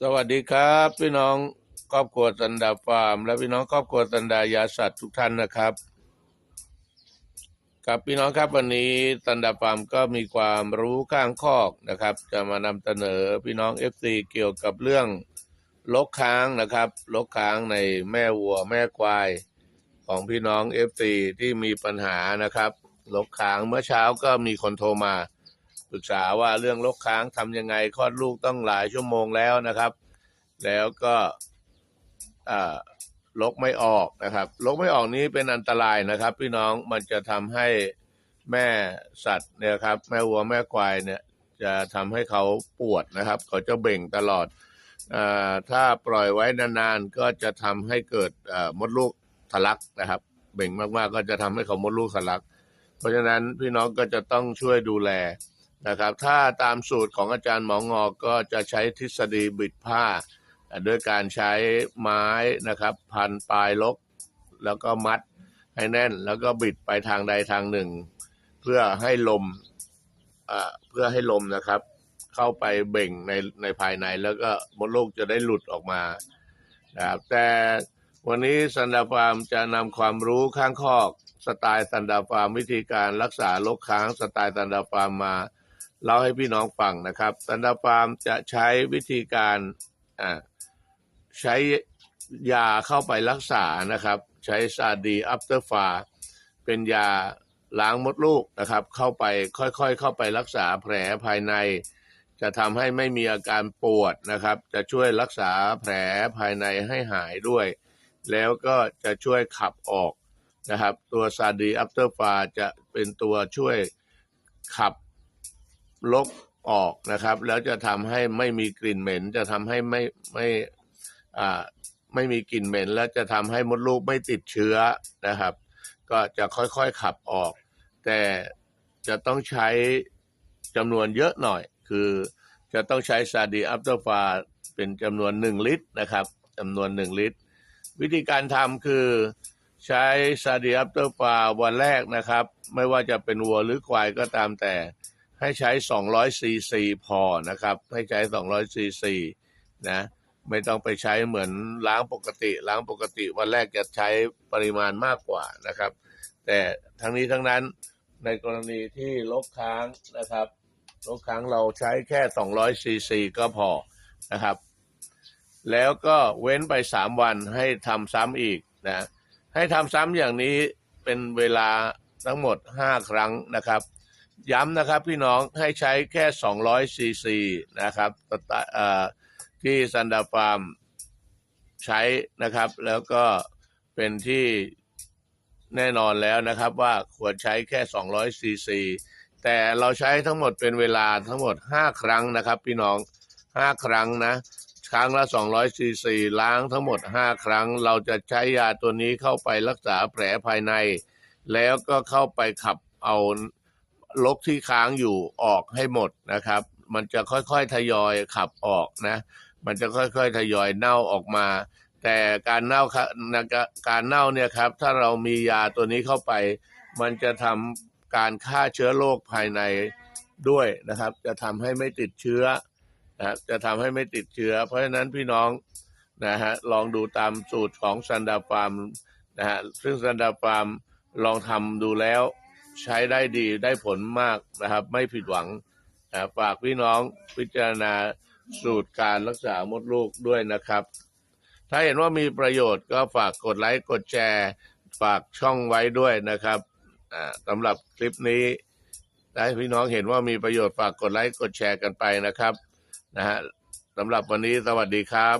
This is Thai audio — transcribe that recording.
สวัสดีครับ พี่น้องครอบครัวสันดาฟาร์ม และพี่น้องครอบครัวสันดายาสัตว์ทุกท่านนะครับครับพี่น้องครับวันนี้สันดาฟาร์มก็มีความรู้ข้างคอกนะครับ จะมานำเสนอพี่น้อง FC เกี่ยวกับเรื่องลกค้างนะครับลกค้างในแม่วัวแม่ควายของพี่น้อง FC ที่มีปัญหานะครับลกค้างเมื่อเช้าก็มีคนโทรมา ปรึกษาว่าเรื่องลกค้างทำยังไงคลอดลูกต้องหลายชั่วโมงแล้วนะครับ แล้วก็ลกไม่ออกนะครับลกไม่ออกนี้เป็นอันตรายนะครับ พี่น้องมันจะทำให้แม่สัตว์เนี่ยครับ แม่วัวแม่ควายเนี่ย จะทำให้เขาปวดนะครับ เขาจะเบ่งตลอดอถ้าปล่อยไว้นานๆก็จะทำให้เกิดมดลูกทะลักนะครับ เบ่งมากๆก็จะทำให้เขามดลูกทะลัก เพราะฉะนั้นพี่น้องก็จะต้องช่วยดูแล นะครับ ถ้าตามสูตรของอาจารย์หมองอก็จะใช้ทฤษฎีบิดผ้าด้วยการใช้ไม้นะครับ พันปลายลก แล้วก็มัดให้แน่น แล้วก็บิดไปทางใดทางหนึ่ง เพื่อให้ลมอ่าเพื่อให้ลมนะครับ เข้าไปเบ่งในในภายในแล้วก็มดลูกจะได้หลุดออกมานะครับแต่วันนี้สันดาฟาร์มจะนำความรู้ข้างคอก สไตล์สันดาฟาร์มวิธีการรักษาลกค้างสไตล์สันดาฟาร์มมา เล่าให้พี่น้องฟังนะครับสันดาฟาร์มจะใช้วิธีการใช้ยาเข้าไปรักษานะครับ ใช้ซาดีอัปเตอร์ฟาเป็นยาล้างมดลูกนะครับ เข้าไปค่อยๆ เข้าไปรักษาแผลภายใน จะทำให้ไม่มีอาการปวดนะครับ จะช่วยรักษาแผลภายในให้หายด้วย แล้วก็จะช่วยขับออกนะครับ ตัวซาดีอัปเตอร์ฟาจะเป็นตัวช่วยขับ ลกออกนะครับ แล้วจะทำให้ไม่มีกลิ่นเหม็น จะทำให้ไม่ไม่อ่าไม่มีกลิ่นเหม็น และจะทำให้มดลูกไม่ติดเชื้อนะครับ ก็จะค่อยๆขับออก แต่จะต้องใช้จำนวนเยอะหน่อย คือจะต้องใช้ซาดีอัปเตอร์ฟาเป็นจำนวน1ลิตรนะครับจำนวน1ลิตร วิธีการทำคือใช้ซาดีอัปเตอร์ฟาวันแรกนะครับ ไม่ว่าจะเป็นวัวหรือควายก็ตามแต่ ให้ใช้200ซีซีพอนะครับ ให้ใช้200ซีซีนะไม่ต้องไปใช้เหมือนล้างปกติ ล้างปกติวันแรกจะใช้ปริมาณมากกว่านะครับ แต่ทั้งนี้ทั้งนั้นในกรณีที่ลกค้างนะครับลกค้างเราใช้แค่ 200ซีซีก็พอนะครับ แล้วก็เว้นไป 3 วันให้ทำซ้ำอีกนะให้ทำซ้ำอย่างนี้เป็นเวลาทั้งหมด 5 ครั้งนะครับ ย้ำนะครับพี่น้องให้ใช้แค่ 200ซีซีนะครับที่ซันดาฟาร์มใช้นะครับ แล้วก็เป็นที่แน่นอนแล้วนะครับว่าควรใช้แค่ 200ซีซีแต่เราใช้ทั้งหมดเป็นเวลาทั้งหมด 5 ครั้งนะครับ พี่น้อง 5 ครั้งนะครั้งละ200ซีซีล้างทั้งหมด 5 ครั้ง เราจะใช้ยาตัวนี้เข้าไปรักษาแผลภายใน แล้วก็เข้าไปขับเอา ลกที่ค้างอยู่ออกให้หมดนะครับ มันจะค่อยๆทยอยขับออกนะ มันจะค่อยๆทยอยเน่าออกมา แต่การเน่าค่ะการเน่าเนี่ยครับ ถ้าเรามียาตัวนี้เข้าไป มันจะทำการฆ่าเชื้อโรคภายในด้วยนะครับ จะทำให้ไม่ติดเชื้อนะจะทำให้ไม่ติดเชื้อ เพราะฉะนั้นพี่น้องนะฮะลองดูตามสูตรของซันดาฟาร์มนะฮะซึ่งซันดาฟาร์มลองทำดูแล้ว ใช้ได้ดีได้ผลมากนะครับ ไม่ผิดหวังนะฝากพี่น้องพิจารณาสูตรการรักษามดลูกด้วยนะครับ ถ้าเห็นว่ามีประโยชน์ก็ฝากกดไลค์กดแชร์ฝากช่องไว้ด้วยนะครับสำหรับคลิปนี้ให้พี่น้องเห็นว่ามีประโยชน์ฝากกดไลค์กดแชร์กันไปนะครับนะฮะสำหรับวันนี้สวัสดีครับ